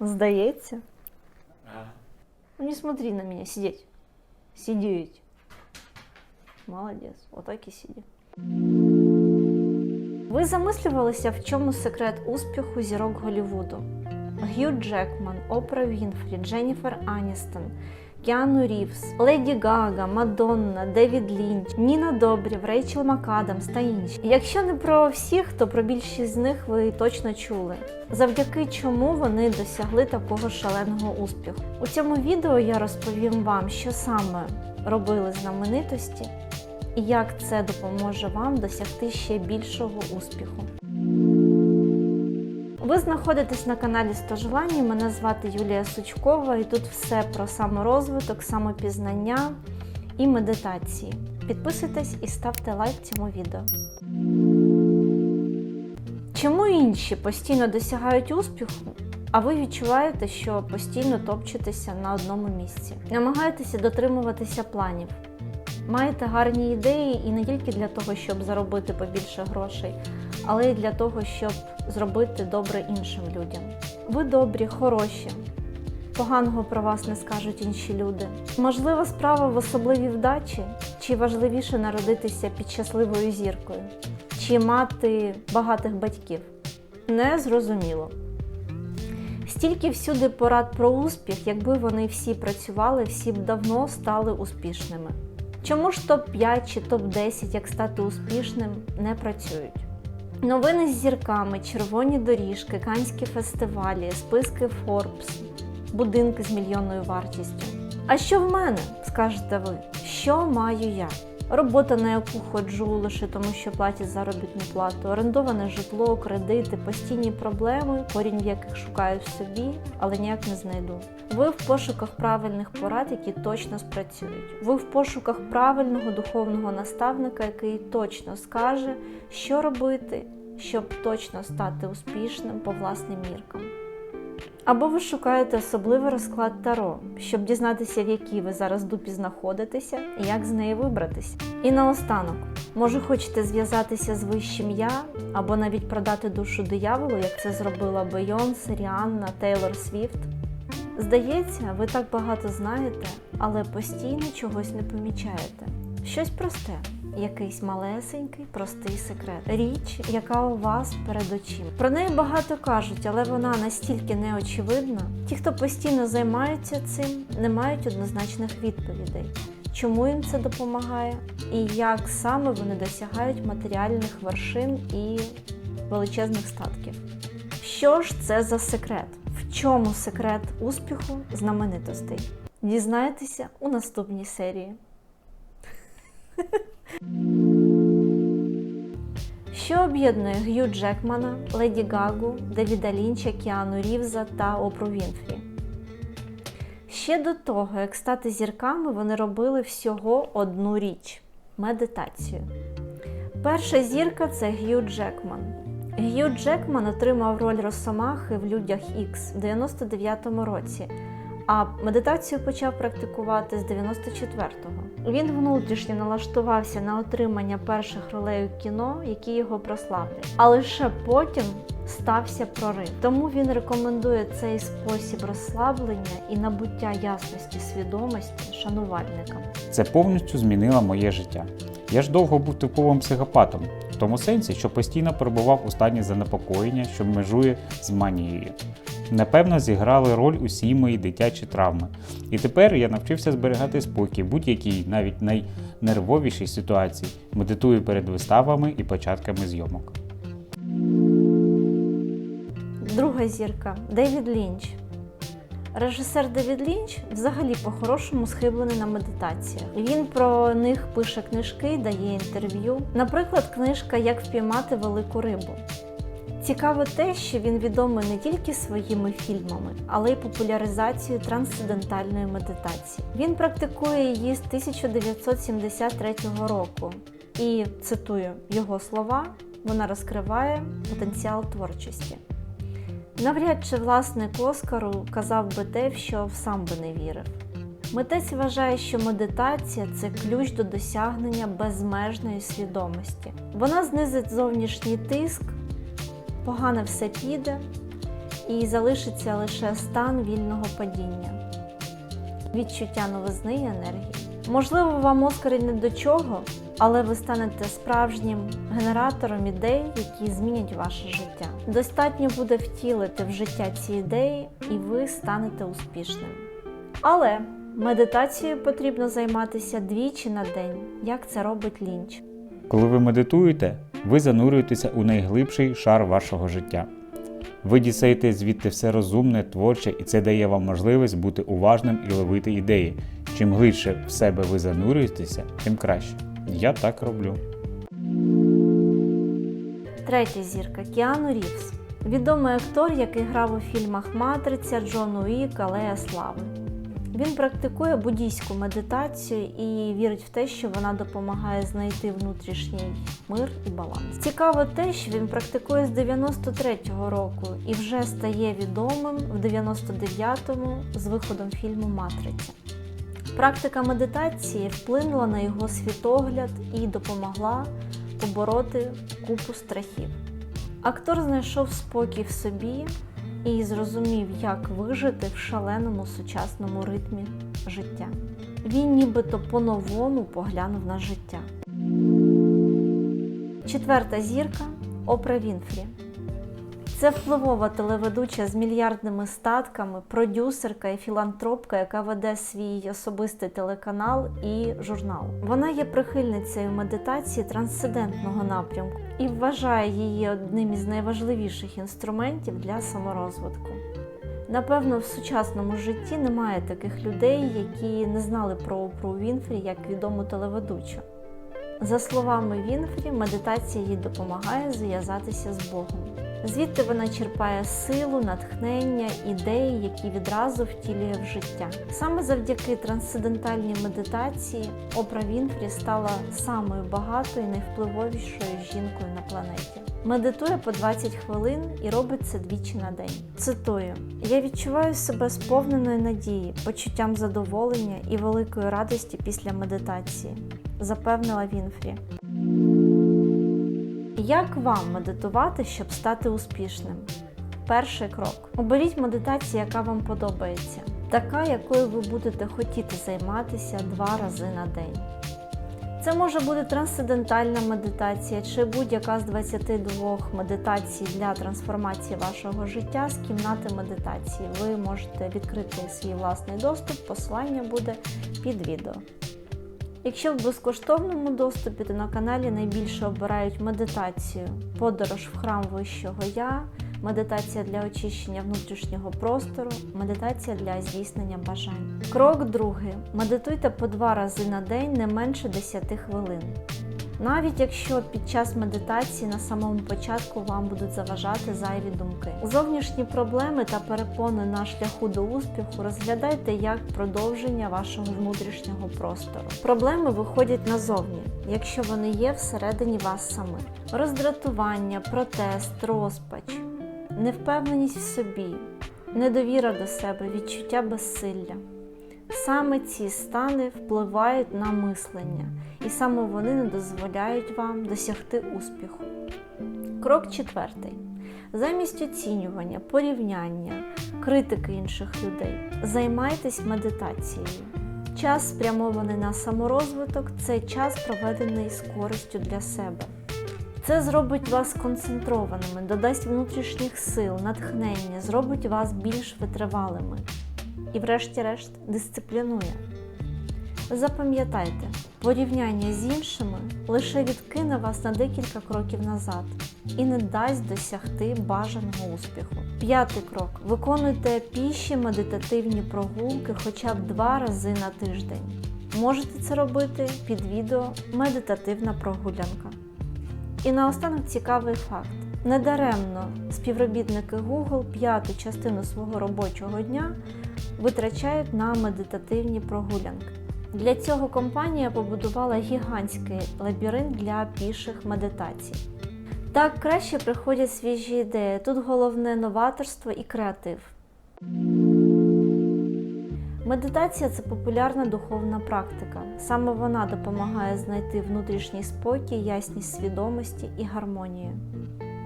Здається. Ну не смотри на меня, сидеть. Сидеть. Молодец, отак і сиді. Ви замислювалися, в чому секрет успіху зірок Голлівуду? Г'ю Джекман, Опра Вінфрі, Дженніфер Аністон, Кіану Рівс, Леді Гага, Мадонна, Девід Лінч, Ніна Добрів, Рейчел МакАдамс та інші. Якщо не про всіх, то про більшість з них ви точно чули. Завдяки чому вони досягли такого шаленого успіху. У цьому відео я розповім вам, що саме робили знаменитості і як це допоможе вам досягти ще більшого успіху. Ви знаходитесь на каналі 100 желань. Мене звати Юлія Сучкова, і тут все про саморозвиток, самопізнання і медитації. Підписуйтесь і ставте лайк цьому відео. Чому інші постійно досягають успіху, а ви відчуваєте, що постійно топчетеся на одному місці? Намагаєтеся дотримуватися планів. Маєте гарні ідеї і не тільки для того, щоб заробити побільше грошей, але й для того, щоб зробити добре іншим людям. Ви добрі, хороші. Поганого про вас не скажуть інші люди. Можливо, справа в особливій вдачі, чи важливіше народитися під щасливою зіркою, чи мати багатих батьків. Не зрозуміло. Стільки всюди порад про успіх, якби вони всі працювали, всі б давно стали успішними. Чому ж топ-5 чи топ-10, як стати успішним, не працюють? Новини з зірками, червоні доріжки, канські фестивалі, списки Forbes, будинки з мільйонною вартістю. А що в мене, скажете ви? Що маю я? Робота, на яку ходжу лише тому, що платять заробітну плату, орендоване житло, кредити, постійні проблеми, корінь в яких шукаю в собі, але ніяк не знайду. Ви в пошуках правильних порад, які точно спрацюють. Ви в пошуках правильного духовного наставника, який точно скаже, що робити, щоб точно стати успішним по власним міркам. Або ви шукаєте особливий розклад Таро, щоб дізнатися, в якій ви зараз дупі знаходитеся і як з неї вибратися. І наостанок, може хочете зв'язатися з вищим я, або навіть продати душу дияволу, як це зробила Бейонс, Ріанна, Тейлор Свіфт. Здається, ви так багато знаєте, але постійно чогось не помічаєте. Щось просте, якийсь малесенький, простий секрет. Річ, яка у вас перед очима. Про неї багато кажуть, але вона настільки неочевидна. Ті, хто постійно займаються цим, не мають однозначних відповідей. Чому їм це допомагає, і як саме вони досягають матеріальних вершин і величезних статків. Що ж це за секрет? В чому секрет успіху знаменитостей? Дізнаєтеся у наступній серії. Що об'єднує Г'ю Джекмана, Леді Гагу, Девіда Лінча, Кіану Рівза та Опру Вінфрі? Ще до того, як стати зірками, вони робили всього одну річ медитацію. Перша зірка це Г'ю Джекман. Г'ю Джекман отримав роль Росомахи в Людях Ікс в 99-му році, а медитацію почав практикувати з 94-го. Він внутрішньо налаштувався на отримання перших ролей у кіно, які його прославлять. А лише потім стався прорив. Тому він рекомендує цей спосіб розслаблення і набуття ясності свідомості шанувальникам. Це повністю змінило моє життя. Я ж довго був типовим психопатом, в тому сенсі, що постійно перебував у стані занепокоєння, що межує з манією. Напевно, зіграли роль усі мої дитячі травми. І тепер я навчився зберігати спокій будь-якій, навіть найнервовішій ситуації, медитую перед виставами і початками зйомок. Друга зірка Девід Лінч. Режисер Девід Лінч взагалі по-хорошому схиблений на медитаціях. Він про них пише книжки, дає інтерв'ю. Наприклад, книжка Як впіймати велику рибу. Цікаво те, що він відомий не тільки своїми фільмами, але й популяризацією трансцендентальної медитації. Він практикує її з 1973 року. І цитую його слова: вона розкриває потенціал творчості. Навряд чи власник Оскару казав би те, в що сам би не вірив. Митець вважає, що медитація це ключ до досягнення безмежної свідомості. Вона знизить зовнішній тиск, погане все піде, і залишиться лише стан вільного падіння, відчуття новизни і енергії. Можливо, вам Оскар і не до чого, але ви станете справжнім генератором ідей, які змінять ваше життя. Достатньо буде втілити в життя ці ідеї, і ви станете успішним. Але медитацією потрібно займатися двічі на день, як це робить лінч. Коли ви медитуєте, ви занурюєтеся у найглибший шар вашого життя. Ви дістаєте звідти все розумне, творче, і це дає вам можливість бути уважним і ловити ідеї. Чим глибше в себе ви занурюєтеся, тим краще. Я так роблю. Третя зірка Кіану Рівз. Відомий актор, який грав у фільмах Матриця, Джон Уік, Алея Слави. Він практикує буддійську медитацію і вірить в те, що вона допомагає знайти внутрішній мир і баланс. Цікаво те, що він практикує з 93-го року і вже стає відомим в 99-му з виходом фільму Матриця. Практика медитації вплинула на його світогляд і допомогла побороти купу страхів. Актор знайшов спокій в собі і зрозумів, як вижити в шаленому сучасному ритмі життя. Він нібито по-новому поглянув на життя. Четверта зірка Опра Вінфрі. Це впливова телеведуча з мільярдними статками, продюсерка і філантропка, яка веде свій особистий телеканал і журнал. Вона є прихильницею медитації трансцендентного напрямку і вважає її одним із найважливіших інструментів для саморозвитку. Напевно, в сучасному житті немає таких людей, які не знали про Опру Вінфрі як відому телеведучу. За словами Вінфрі, медитація їй допомагає зв'язатися з Богом. Звідти вона черпає силу, натхнення, ідеї, які відразу втілює в життя. Саме завдяки трансцендентальній медитації Опра Вінфрі стала самою багатою і найвпливовішою жінкою на планеті. Медитує по 20 хвилин і робить це двічі на день. Цитую: я відчуваю себе сповненою надії, почуттям задоволення і великої радості після медитації, запевнила Вінфрі. Як вам медитувати, щоб стати успішним? Перший крок. Оберіть медитацію, яка вам подобається, така, якою ви будете хотіти займатися два рази на день. Це може бути трансцендентальна медитація чи будь-яка з 22 медитацій для трансформації вашого життя з кімнати медитації. Ви можете відкрити свій власний доступ, посилання буде під відео. Якщо в безкоштовному доступі, то на каналі найбільше обирають медитацію, подорож в храм Вищого Я, медитація для очищення внутрішнього простору, медитація для здійснення бажань. Крок другий. Медитуйте по два рази на день не менше 10 хвилин. Навіть якщо під час медитації на самому початку вам будуть заважати зайві думки. Зовнішні проблеми та перепони на шляху до успіху розглядайте як продовження вашого внутрішнього простору. Проблеми виходять назовні, якщо вони є всередині вас самих. Роздратування, протест, розпач, невпевненість в собі, недовіра до себе, відчуття безсилля. Саме ці стани впливають на мислення, і саме вони не дозволяють вам досягти успіху. Крок четвертий. Замість оцінювання, порівняння, критики інших людей, займайтесь медитацією. Час, спрямований на саморозвиток, це час, проведений з користю для себе. Це зробить вас концентрованими, додасть внутрішніх сил, натхнення, зробить вас більш витривалими і, врешті-решт, дисциплінує. Запам'ятайте, порівняння з іншими лише відкине вас на декілька кроків назад і не дасть досягти бажаного успіху. П'ятий крок: виконуйте піші медитативні прогулки хоча б два рази на тиждень. Можете це робити під відео Медитативна прогулянка. І наостанок цікавий факт. Недаремно співробітники Google п'яту частину свого робочого дня витрачають на медитативні прогулянки. Для цього компанія побудувала гігантський лабіринт для піших медитацій. Так краще приходять свіжі ідеї. Тут головне новаторство і креатив. Медитація це популярна духовна практика. Саме вона допомагає знайти внутрішній спокій, ясність свідомості і гармонію.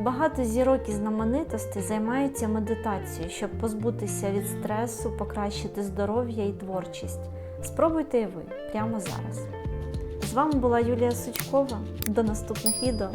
Багато зірок і знаменитостей займаються медитацією, щоб позбутися від стресу, покращити здоров'я і творчість. Спробуйте і ви прямо зараз. З вами була Юлія Сучкова. До наступних відео.